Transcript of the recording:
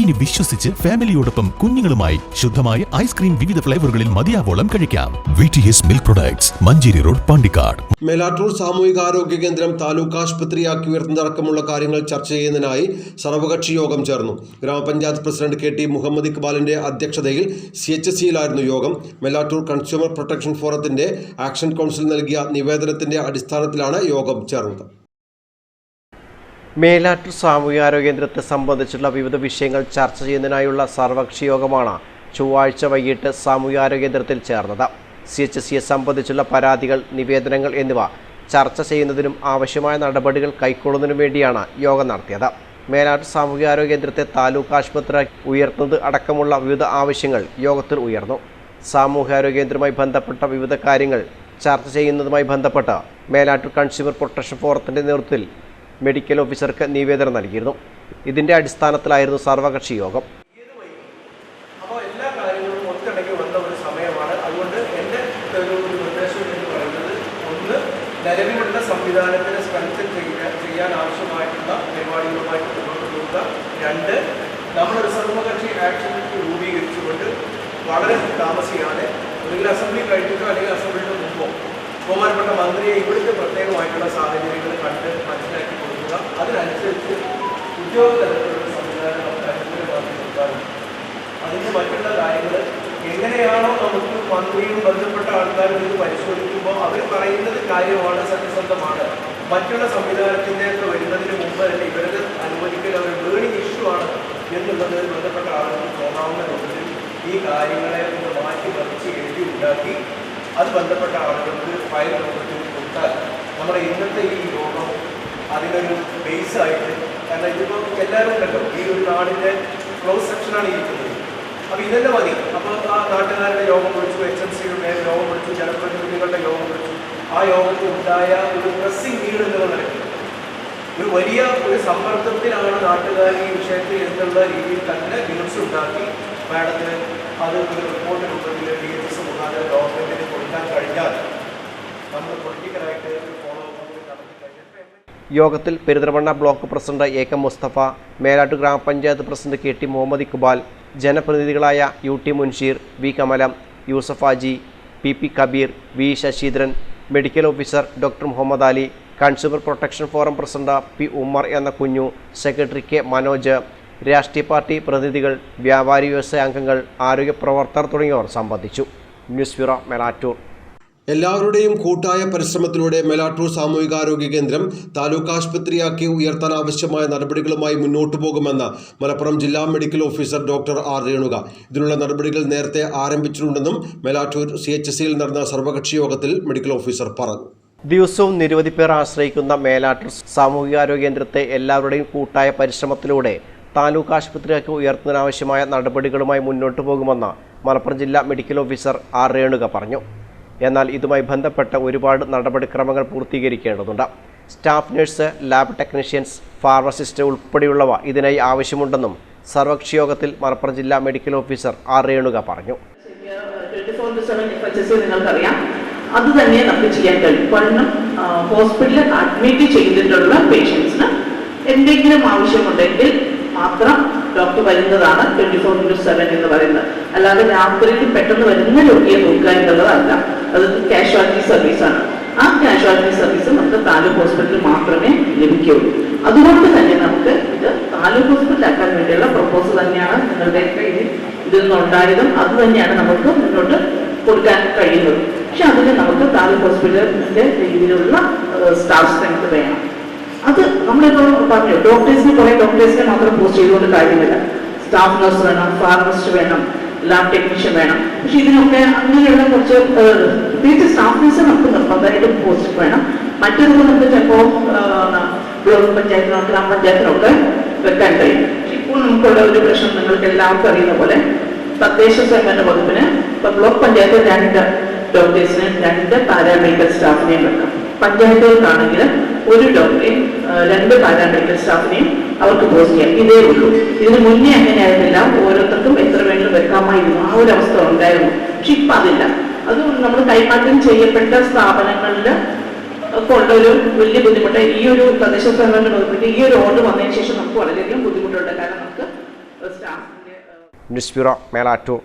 ഇനി വിശ്വസിച്ച് ഫാമിലിയോടൊപ്പം കുഞ്ഞുങ്ങളുമായി ശുദ്ധമായ ഐസ്ക്രീം വിവിധ ഫ്ലേവറുകളിൽ മതിയാവോളം കഴിക്കാം. Milk products Manjeri road Pandikkad. Melattur സാമൂഹികാരോഗ്യ കേന്ദ്രം താലൂക്ക് ആശുപത്രിയാക്കി ഉയർത്തുന്നതടക്കമുള്ള കാര്യങ്ങൾ ചർച്ച ചെയ്യുന്നതിനായി സർവകക്ഷി യോഗം ചേർന്നു. ഗ്രാമപഞ്ചായത്ത് പ്രസിഡന്റ് കെ ടി മുഹമ്മദ് ഇക്ബാലിന്റെ അധ്യക്ഷതയിൽ സി എച്ച് സിയിലായിരുന്നു യോഗം. മേലാറ്റൂർ കൺസ്യൂമർ പ്രൊട്ടക്ഷൻ ഫോറത്തിന്റെ ആക്ഷൻ കൗൺസിൽ നൽകിയ നിവേദനത്തിന്റെ അടിസ്ഥാനത്തിലാണ് യോഗം ചേർന്നത്. മേലാറ്റൂർ സാമൂഹികാരോഗ്യ കേന്ദ്രത്തെ സംബന്ധിച്ചുള്ള വിവിധ വിഷയങ്ങൾ ചർച്ച ചെയ്യുന്നതിനായുള്ള സർവകക്ഷി യോഗമാണ് ചൊവ്വാഴ്ച വൈകിട്ട് സാമൂഹികാരോഗ്യ കേന്ദ്രത്തിൽ ചേർന്നത്. സി എച്ച് സിയെ സംബന്ധിച്ചുള്ള പരാതികൾ നിവേദനങ്ങൾ എന്നിവ ചർച്ച ചെയ്യുന്നതിനും ആവശ്യമായ നടപടികൾ കൈക്കൊള്ളുന്നതിനും വേണ്ടിയാണ് യോഗം നടത്തിയത്. മേലാറ്റൂർ സാമൂഹികാരോഗ്യ കേന്ദ്രത്തെ താലൂക്ക് ആശുപത്രി ഉയർത്തുന്നത് അടക്കമുള്ള വിവിധ ആവശ്യങ്ങൾ യോഗത്തിൽ ഉയർന്നു. സാമൂഹികാരോഗ്യ കേന്ദ്രവുമായി ബന്ധപ്പെട്ട വിവിധ കാര്യങ്ങൾ ചർച്ച ചെയ്യുന്നതുമായി ബന്ധപ്പെട്ട് മേലാറ്റൂർ കൺസ്യൂമർ പ്രൊട്ടക്ഷൻ ഫോറത്തിന്റെ നേതൃത്വത്തിൽ മെഡിക്കൽ ഓഫീസർക്ക് നിവേദനം നൽകിയിരുന്നു. ഇതിന്റെ അടിസ്ഥാനത്തിലായിരുന്നു സർവകക്ഷി യോഗം. നിലവിലുള്ള സംവിധാനത്തിനെ സ്ട്രെങ്തൻ ചെയ്യാൻ ചെയ്യാൻ ആവശ്യമായിട്ടുള്ള പരിപാടികളുമായിട്ട് മുന്നോട്ട് പോവുക. രണ്ട് നമ്മളൊരു സർവകക്ഷി ആക്ഷൻ രൂപീകരിച്ചുകൊണ്ട് വളരെ താമസിയാതെ ഒന്നുകിൽ അസംബ്ലി കഴിഞ്ഞിട്ടോ അല്ലെങ്കിൽ അസംബ്ലിയുടെ മുമ്പോ ബഹുമാനപ്പെട്ട മന്ത്രിയെ ഇവിടുത്തെ പ്രത്യേകമായിട്ടുള്ള സാഹചര്യങ്ങൾ കണ്ട് മനസ്സിലാക്കി കൊടുക്കുക അതിനനുസരിച്ച് ഉദ്യോഗ തലത്തിലുള്ള സംവിധാനം നമുക്ക് അനുകൂലമാക്കി അതിന് മറ്റുള്ള കാര്യങ്ങൾ എങ്ങനെയാണോ നമുക്ക് മന്ത്രിയും ബന്ധപ്പെട്ട ആൾക്കാരും ഇത് പരിശോധിക്കുമ്പോൾ അവർ പറയുന്നത് കാര്യമാണ് സത്യസന്ധമാണ്. മറ്റുള്ള സംവിധാനത്തിന്റെ ഒക്കെ വരുന്നതിന് മുമ്പ് തന്നെ ഇവരത് അനുവദിക്കൽ അവർ ബേണിംഗ് ഇഷ്യൂ ആണ് എന്നുള്ളത് ബന്ധപ്പെട്ട ആളുകൾക്ക് തോന്നാവുന്ന രൂപത്തിൽ ഈ കാര്യങ്ങളെ ഒന്ന് മാറ്റി മറിച്ച് എഴുതി ഉണ്ടാക്കി അത് ബന്ധപ്പെട്ട ആളുകൾക്ക് ഫയൽ രൂപത്തിൽ കൊടുത്താൽ നമ്മുടെ ഇന്നത്തെ ഈ യോഗം അതിനൊരു ബേസ് ആയിട്ട്. കാരണം ഇതിപ്പോൾ എല്ലാവരും ഉണ്ടല്ലോ. ഈ ഒരു നാടിന്റെ ക്ലോസ് സെക്ഷനാണ് ഇരിക്കുന്നത്. അപ്പോൾ ഇതന്നെ മതി. അപ്പോൾ ആ നാട്ടുകാരുടെ യോഗം വിളിച്ചു എച്ച് എം സിയുടെ യോഗം വിളിച്ചു ജനപ്രതിനിധികളുടെ യോഗം വിളിച്ചു. ആ യോഗത്തിൽ ഉണ്ടായ ഒരു പ്രസ്സിംഗ് നീഡ് എന്നുള്ള ഒരു വലിയ ഒരു സമ്മർദ്ദത്തിലാണ് നാട്ടുകാർ ഈ വിഷയത്തിൽ എന്നുള്ള രീതിയിൽ തന്നെ ന്യൂസ് ഉണ്ടാക്കി മാഡത്തിന് അത് ഒരു റിപ്പോർട്ട് രൂപത്തിൽ ഡി എച്ച് എസ് മുഖാന്തരം ഗവൺമെന്റിന് കൊടുക്കാൻ കഴിഞ്ഞാൽ. നമ്മൾ പൊളിറ്റിക്കലായിട്ട് യോഗത്തിൽ Perinthalmanna block president A K Mustafa Melattur ഗ്രാമപഞ്ചായത്ത് president K T Muhammad Iqbal ജനപ്രതിനിധികളായ U T Munsheer V Kamalam Yusuf Haji P P Kabeer V Shasheendran medical officer doctor Muhammad Ali consumer protection forum president P Ummer എന്ന Kunju secretary K Manoj രാഷ്ട്രീയ party പ്രതിനിധികൾ വ്യാപാരി വ്യവസായ അംഗങ്ങൾ ആരോഗ്യ പ്രവർത്തകർ തുടങ്ങിയവർ സംബന്ധിച്ചു. News bureau Melattur. എല്ലാവരുടെയും കൂട്ടായ പരിശ്രമത്തിലൂടെ മേലാട്ടൂർ സാമൂഹികാരോഗ്യ കേന്ദ്രം താലൂക്ക് ആശുപത്രിയാക്കി ഉയർത്താൻ ആവശ്യമായ നടപടികളുമായി മുന്നോട്ടു പോകുമെന്ന് മലപ്പുറം ജില്ലാ medical officer doctor R Renuka. ഇതിനുള്ള നടപടികൾ നേരത്തെ ആരംഭിച്ചിട്ടുണ്ടെന്നും മേലാറ്റൂർ സി എച്ച് സിയിൽ നടന്ന സർവകക്ഷി യോഗത്തിൽ മെഡിക്കൽ ഓഫീസർ പറഞ്ഞു. ദിവസവും നിരവധി പേർ ആശ്രയിക്കുന്ന മേലാട്ടൂർ സാമൂഹികാരോഗ്യ കേന്ദ്രത്തെ എല്ലാവരുടെയും കൂട്ടായ പരിശ്രമത്തിലൂടെ താലൂക്ക് ആശുപത്രിയാക്കി ഉയർത്തുന്നതിനാവശ്യമായ നടപടികളുമായി മുന്നോട്ടു പോകുമെന്ന് മലപ്പുറം ജില്ലാ മെഡിക്കൽ ഓഫീസർ ആർ രേണുക പറഞ്ഞു. എന്നാൽ ഇതുമായി ബന്ധപ്പെട്ട ഒരുപാട് നടപടിക്രമങ്ങൾ പൂർത്തീകരിക്കേണ്ടതുണ്ട്. Staff nurse lab technicians pharmacist ഉൾപ്പെടെയുള്ളവ ഇതിനായി ആവശ്യമുണ്ടെന്നും സർവകക്ഷി യോഗത്തിൽ മലപ്പുറം ജില്ലാ മെഡിക്കൽ ഓഫീസർ ആർ രേണുക പറഞ്ഞു. നിങ്ങൾക്കറിയാം. അത് തന്നെ നമുക്ക് ചെയ്യാൻ കഴിയും. കാരണം ഹോസ്പിറ്റലിൽ അഡ്മിറ്റ് ചെയ്തിട്ടുള്ള പേഷ്യൻസിന് എന്തെങ്കിലും ആവശ്യമുണ്ടെങ്കിൽ മാത്രം ഡോക്ടർ വരുന്നതാണ് ട്വന്റി ഫോർ ഇന്റു സെവൻ എന്ന് പറയുന്നത്. അല്ലാതെ രാത്രിക്ക് പെട്ടെന്ന് വരുന്ന രോഗിയെ നോക്കുക എന്നുള്ളതല്ല. അത് കാഷ്വാലിറ്റി സർവീസാണ് ആ കാഷ്വാലിറ്റി സർവീസ് നമുക്ക് താലൂക്ക് ഹോസ്പിറ്റലിൽ മാത്രമേ ലഭിക്കുകയുള്ളൂ. അതുകൊണ്ട് തന്നെ നമുക്ക് ഇത് താലൂക്ക് ഹോസ്പിറ്റലാക്കാൻ വേണ്ടിയുള്ള പ്രപ്പോസൽ തന്നെയാണ് നിങ്ങളുടെ കയ്യിൽ ഇതിൽ നിന്നുണ്ടായതും അത് തന്നെയാണ് നമുക്ക് മുന്നോട്ട് കൊടുക്കാൻ കഴിയുന്നത്. പക്ഷെ അതിന് നമുക്ക് താലൂക്ക് ഹോസ്പിറ്റലിന്റെ രീതിയിലുള്ള സ്റ്റാഫ് സ്ട്രെങ്ത് വേണം. അത് നമ്മളിപ്പോൾ പറഞ്ഞു ഡോക്ടേഴ്സിന് കുറെ ഡോക്ടേഴ്സിനെ മാത്രം പോസ്റ്റ് ചെയ്തുകൊണ്ട് കാര്യമില്ല. സ്റ്റാഫ് നഴ്സ് വേണം ഫാർമസിസ്റ്റ് വേണം. ലാബ് ടെക്നീഷ്യൻ വേണം. പക്ഷെ ഇതിനൊക്കെ അങ്ങനെയുള്ള കുറച്ച് പ്രത്യേകിച്ച് സ്റ്റാഫ് നഴ്സ് നമുക്ക് നിർബന്ധമായിട്ടും പോസ്റ്റ് വേണം. മറ്റൊരു നമുക്ക് ചിലപ്പോൾ ബ്ലോക്ക് പഞ്ചായത്തിനോ ഗ്രാമപഞ്ചായത്തിനോ ഒക്കെ വെക്കാൻ കഴിയും. ഇപ്പോൾ നമുക്കുള്ള ഒരു പ്രശ്നം നിങ്ങൾക്ക് എല്ലാവർക്കും അറിയുന്ന പോലെ തദ്ദേശ സ്വയംഭരണ വകുപ്പിന് ഇപ്പൊ ബ്ലോക്ക് പഞ്ചായത്ത് രണ്ട് ഡോക്ടേഴ്സിന് രണ്ട് പാരാമെഡിക്കൽ സ്റ്റാഫിനെയും വെക്കാം. പഞ്ചായത്തുകൾക്കാണെങ്കിൽ ഒരു ഡോക്ടറെയും രണ്ട് പാരാമെഡിക്കൽ സ്റ്റാഫിനെയും അവർക്ക് പോസ്റ്റ് ചെയ്യാം. ഇതേ ഉള്ളൂ. ഇതിന് മുന്നേ അങ്ങനെയായിരുന്നില്ല. ഓരോരുത്തർക്കും എത്ര വെക്കാമായിരുന്നു ആ ഒരു അവസ്ഥ ഉണ്ടായിരുന്നു. പക്ഷെ ഇപ്പൊ അതില്ല. അത് നമ്മൾ കൈമാറ്റം ചെയ്യപ്പെട്ട സ്ഥാപനങ്ങളിൽ ഉള്ള ഒരു വലിയ ബുദ്ധിമുട്ട്. ഈ ഒരു തദ്ദേശ സ്വയംഭരണ ബുദ്ധിമുട്ട് ഈ ഒരു ഓർഡർ വന്നതിന് ശേഷം നമുക്ക് വളരെയധികം ബുദ്ധിമുട്ടുണ്ട്. കാരണം നമുക്ക് സ്റ്റാഫിന്റെ ന്യൂസ് ബ്യൂറോ മേലാറ്റൂർ.